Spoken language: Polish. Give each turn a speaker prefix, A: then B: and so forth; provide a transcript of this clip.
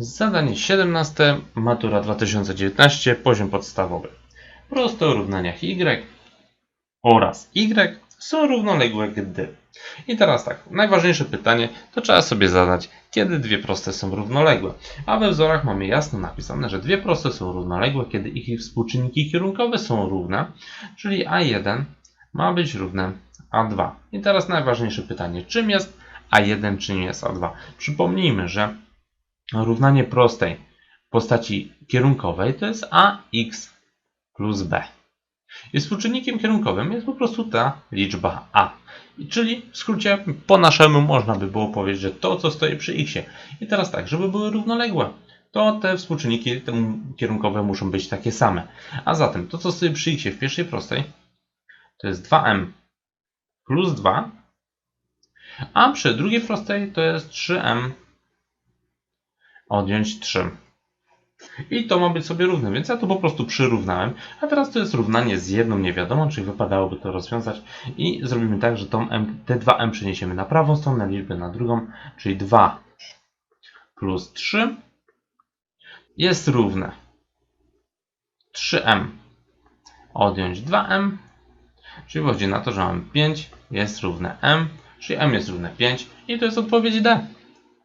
A: Zadanie 17, matura 2019, poziom podstawowy. Prosto o równaniach y oraz y są równoległe, gdy. I teraz tak, najważniejsze pytanie to trzeba sobie zadać, kiedy dwie proste są równoległe. A we wzorach mamy jasno napisane, że dwie proste są równoległe, kiedy ich współczynniki kierunkowe są równe, czyli A1 ma być równe A2. I teraz najważniejsze pytanie, czym jest A1, czym jest A2? Przypomnijmy, że równanie prostej postaci kierunkowej to jest ax plus b. I współczynnikiem kierunkowym jest po prostu ta liczba a. Czyli w skrócie po naszemu można by było powiedzieć, że to co stoi przy x. I teraz tak, żeby były równoległe, to te współczynniki kierunkowe muszą być takie same. A zatem to co stoi przy x w pierwszej prostej to jest 2m plus 2, a przy drugiej prostej to jest 3m odjąć 3. I to ma być sobie równe, więc ja to po prostu przyrównałem. A teraz to jest równanie z jedną niewiadomą, czyli wypadałoby to rozwiązać. I zrobimy tak, że tą m, te 2m przeniesiemy na prawą stronę, liczbę na drugą, czyli 2 plus 3 jest równe 3m odjąć 2m, czyli wychodzi na to, że mamy 5 jest równe m, czyli m jest równe 5 i to jest odpowiedź D.